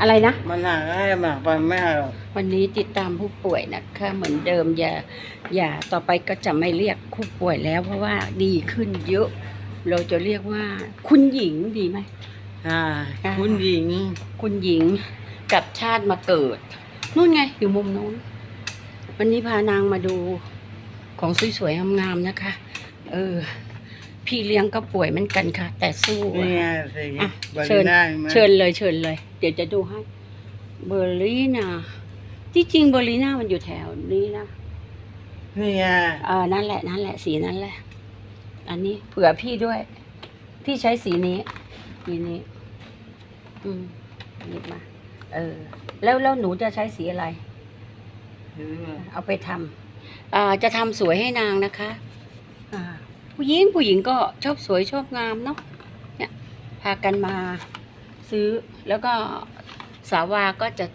อะไรนะ มันหนักให้หนักไปไม่เอาหรอกวันนี้ติดตามผู้ป่วยนะคะเหมือนเดิมอย่าอย่าต่อไปก็จะไม่เรียกผู้ป่วยแล้ว เพราะว่าดีขึ้นเยอะ เราจะเรียกว่า คุณหญิงดีไหม อ่า อ่า คุณหญิง คุณหญิงกับชาติมาเกิดนู่นไงอยู่มุมนู้น วันนี้พานางมาดูของสวยๆงามๆนะคะ เออ พี่เลี้ยงก็ป่วยเหมือนกันค่ะ แต่สู้นี่ไงสิอะบาเชิลีญน่าห็นไหมเชิญเลยเชิญเลย เดี๋ยวจะดูให้เบอร์ลีนาที่จริงเบอร์ลีนามันอยู่แถวนี้นะนี่ไงเออนั่นแหละนั่นแหละสีนั้นแหละ อันนี้เผื่อพี่ด้วย พี่ใช้สีนี้สีนี้ อืมหยิบมา เออ แล้วแล้วหนูจะใช้สีอะไรเห็นไหมเอาไปทำอ่าจะทำสวยให้นางนะคะ อ่า ผู้หญิงผู้หญิงก็ชอบสวยชอบงามเนาะเนี่ยพากันมาซื้อแล้วก็สาวาก็จะ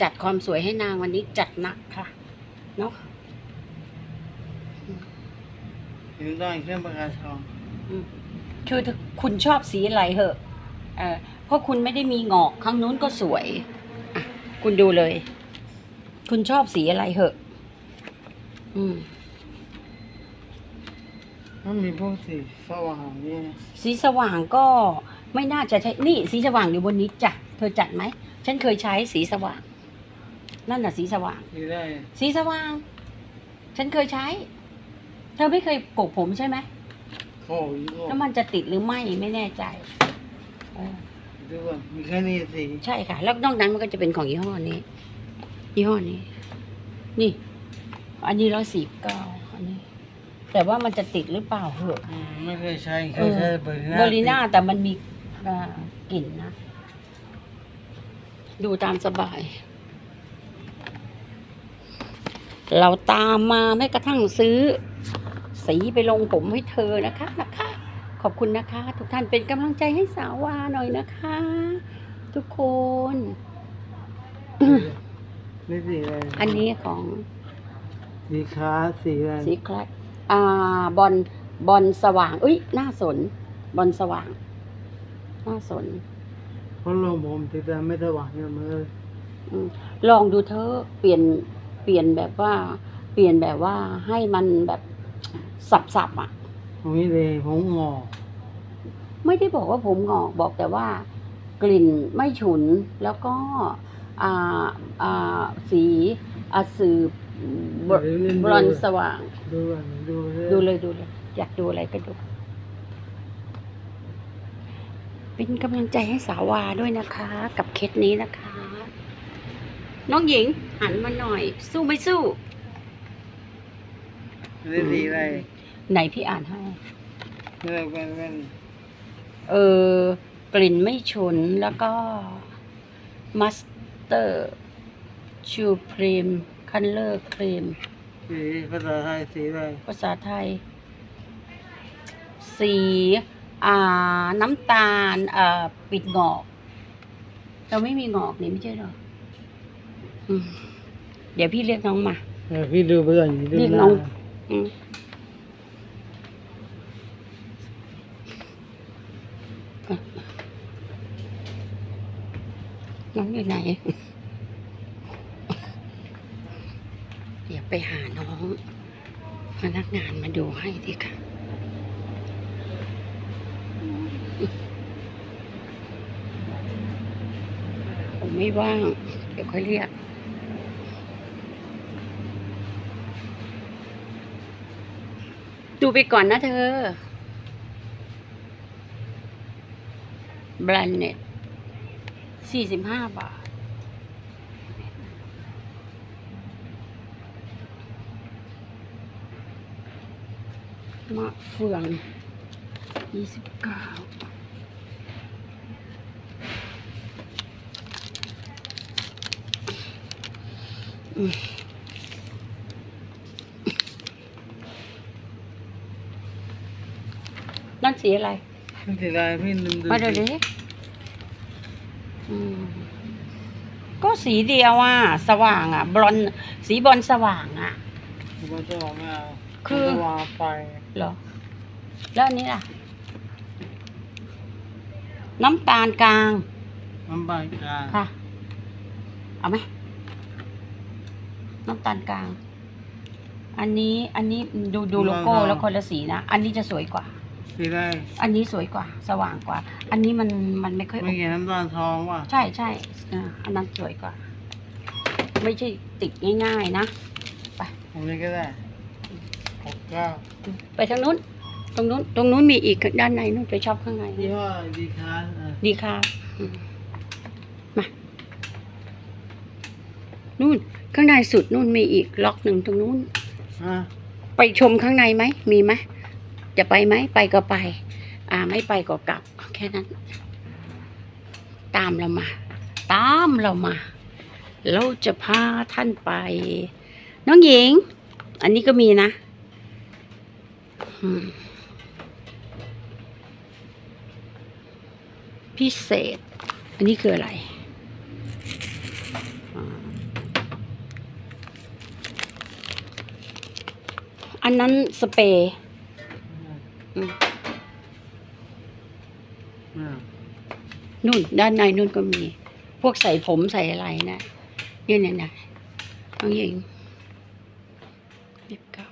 จัดความสวยให้นางวันนี้จัดหนักค่ะเนาะเห็นต้องเครื่องประกาศทองคือคุณชอบสีอะไรเหอะเออเพราะคุณไม่ได้มีงอกข้างนู้นก็สวยอะคุณดูเลย คุณชอบสีอะไรเหอะ อืม มันมีพวกสีสว่างนี่สีสว่างก็ไม่น่าจะใช้นี่สีสว่างอยู่บนนี้จ้ะเธอจัดไหมฉันเคยใช้สีสว่าง นั่นน่ะสีสว่างสีได้ สีสว่าง ฉันเคยใช้ เธอไม่เคยโกกผมใช่ไหมโอ้ยโอ้แล้วมันจะติดหรือไม่ไม่แน่ใจเออดูก่อนมีแค่นี้สีใช่ค่ะ แล้วนอกนั้นมันก็จะเป็นของยี่ห้อนี้ยี่ห้อนี้ นี่ อันนี้ร้อยสี่เก้าอันนี้ แต่ว่ามันจะติดหรือเปล่าเหอะอืมไม่เคยใช้เคเอยอใช้เบอร์ลีน่าเบอร์ลิน่าแต่มันมีอ่ากลิ่นนะ ดูตามสบาย เราตามมาแม้กระทั่งซื้อ สีไปลงผมให้เธอนะคะนะคะ ขอบคุณนะคะ ทุกท่านเป็นกำลังใจให้สาววาหน่อยนะคะ ทุกคน นี่สีอะไรอันนี้ของ สีค้าสีอะไร สีคลัด อ่าบอลบอลสว่างอุ้ยน่าสน บอลสว่าง น่าสนเพราะลงผมติดแต่ไม่สว่างเนี่ยมันเลยอืมลองดูเธอะเปลี่ยนเปลี่ยนแบบว่า เปลี่ยนแบบว่าให้มันแบบสับๆอะ ตรงนี้เลยผมงอกไม่ได้บอกว่าผมงอกบอกแต่ว่ากลิ่นไม่ฉุนแล้วก็อ่าอ่าสีอาสืบ บรบรอนซ์สว่าง ดูก่อนดูดูเลยดูเลย อยากดูอะไรก็ดู เป็นกำลังใจให้สาววาด้วยนะคะ กับเคสนี้นะคะ น้องหญิงหันมาหน่อย สู้ไม่สู้นี่สีอะไรไหนพี่อ่านให้นี่อะไรเป็นเป็นเออกลิ่นไม่ฉุนแล้วก็ มัสเตอร์ชูพรีม คันเลอร์ครีม สีภาษาไทยสีอะไรภาษาไทย สีอ่าน้ำตาลอ่าปิดงอก เราไม่มีงอกนี่ไม่ใช่หรออืมเดี๋ยวพี่เรียกน้องมา เออพี่ดูไปก่อนดูเรียกหน้น้าอง อืมอะน้องอยู่ไหน เดี๋ยว ไปหาน้อง พนักงานมาดูให้ดีค่ะ ผมไม่ว่าง เดี๋ยวค่อยเรียกดูไปก่อนนะเธอ แบรนด์เน็ตสี่สิบห้าบาท มะเฟืองยี่สิบเก้านั่นสีอะไรนี่สีอะไรพี่ดูดูมาดูดิอืมก็สีเดียวอะ สว่างอะ บลอนด์สีบอลสว่างอะมันจะออกมา คือมันจะวางไฟเหรอ แล้วอันนี้ล่ะ น้ำตาลกลาง น้ำบานกลางค่ะ เอาไหมน้ำตาลกลาง อันนี้อันนี้ดูดูโลโก้แล้วคนละสีนะ อันนี้จะสวยกว่า สีอะไรอันนี้สวยกว่า สว่างกว่า อันนี้มันมันไม่ค่อยไม่เห็นน้ำตาลทองว่ะ ใช่ใช่อ่าอันนั้นสวยกว่า ไม่ใช่ติดง่าย ๆ นะตรงนี้ก็ได้ หกเก้าไปทางนู้น ตรงนู้น ตรงนู้นมีอีกด้านในนู้นไปชอบข้างในยี่ห้อดีคาร์เออดีค่ะอืมมานู่นข้างในสุดนู่นมีอีกล็อกหนึ่งตรงนู้น อะไปชมข้างในไหม มีไหมจะไปไหม ไปก็ไป อ่า ไม่ไปก็กลับ แค่นั้น ตามเรามา ตามเรามา เราจะพาท่านไป น้องหญิง อันนี้ก็มีนะอืม พิเศษ อันนี้คืออะไรอ่าอันนั้นสเปรย์อืมอะนู่น ด้านในนู่นก็มี พวกใส่ผมใส่อะไรนะเนี่ยเนี่ยนะน้องหญิงยี่สิบเก้าบาท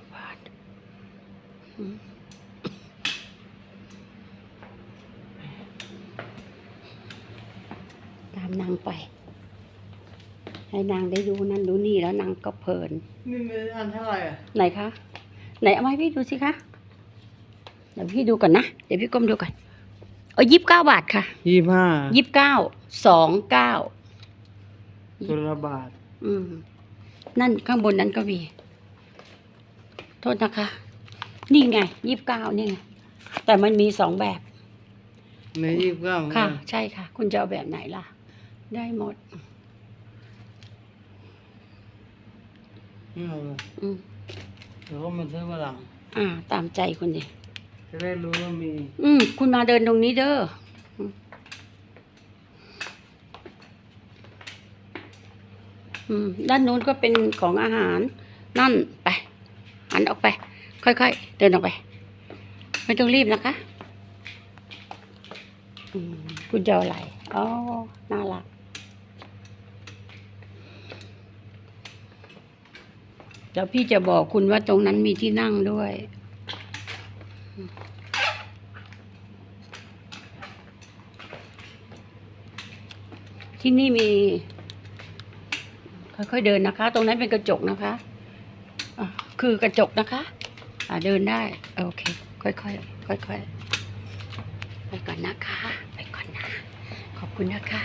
อืม ตามนางไป ให้นางได้ดูนั่นดูนี่แล้วนางก็เพลิน นี่มันอันเท่าไหร่อะไหนคะ ไหนเอามาให้พี่ดูสิคะ เดี๋ยวพี่ดูก่อนนะ เดี๋ยวพี่ก้มดูก่อนเออยี่สิบเก้าบาทค่ะยี่สิบห้ายี่สิบเก้าสองเก้าตัวละบาท อืม นั่นข้างบนนั้นก็มี โทษนะคะ นี่ไงยี่สิบเก้านี่ไงแต่มันมีสองแบบในยี่สิบเก้าเหมือนค่ะกันใช่ค่ะ คุณจะเอาแบบไหนล่ะ ได้หมดไม่เอาเลยอืมเดี๋ยวก็มาซื้อมาหลังอ่า ตามใจคุณดิจะได้รู้ว่ามี อืมคุณมาเดินตรงนี้เด้ออืมอืมด้านนู้นก็เป็นของอาหาร นั่นไปหันออกไป ค่อยๆ เดินออกไป ไม่ต้องรีบนะคะคุณจะเอาอะไรอ๋อน่ารักเดี๋ยวพี่จะบอกคุณว่าตรงนั้นมีที่นั่งด้วย ที่นี่มี ค่อยๆเดินนะคะ ตรงนั้นเป็นกระจกนะคะะคือกระจกนะคะ อ่าเดินได้โอเค ค่อยๆค่อยๆไปก่อนนะคะ ไปก่อนนะ ขอบคุณนะคะ